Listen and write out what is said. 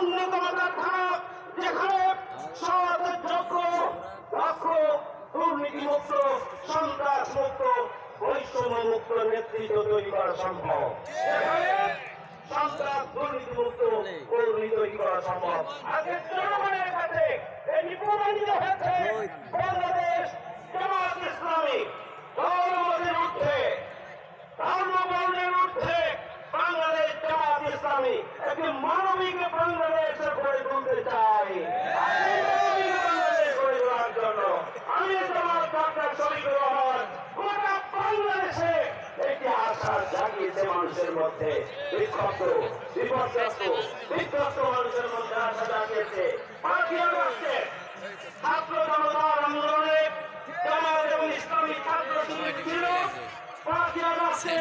অন্যতম কারখানা যেখানে সৎ, যোগ্য রাষ্ট্র দুর্নীতিমুক্ত সন্ত্রাস মুক্ত বৈষম্য মুক্ত নেতৃত্ব তৈরি করা সম্ভব। সন্ত্রাস, দুর্নীতিমুক্ত তৈরি করা সম্ভব। আজকে জনগণের কাছে প্রমাণিত হয়েছে বাংলাদেশ জামাত ইসলামী ধর্মদের ঊর্ধ্বে ধর্মবর্ণের ঊর্ধ্বে বাংলাদেশ জামাত ইসলামী একটি মানবিক বাংলাদেশ গড়ে তুলতে চাই। আমি জামাত ডক্টর শরীফুর রহমান গোটা বাংলাদেশে। একটি আশা জাগিয়েছে মানুষের মধ্যে। বিক্ষত বিপর্যস্ত, বিধ্বস্ত মানুষের মধ্যে আশা জাগিয়েছে। পাঁচই আগস্টে ছাত্র জনতার আন্দোলনে জামাত এবং ইসলামী ছাত্র শিবির ছিল। পাঁচই আগস্টে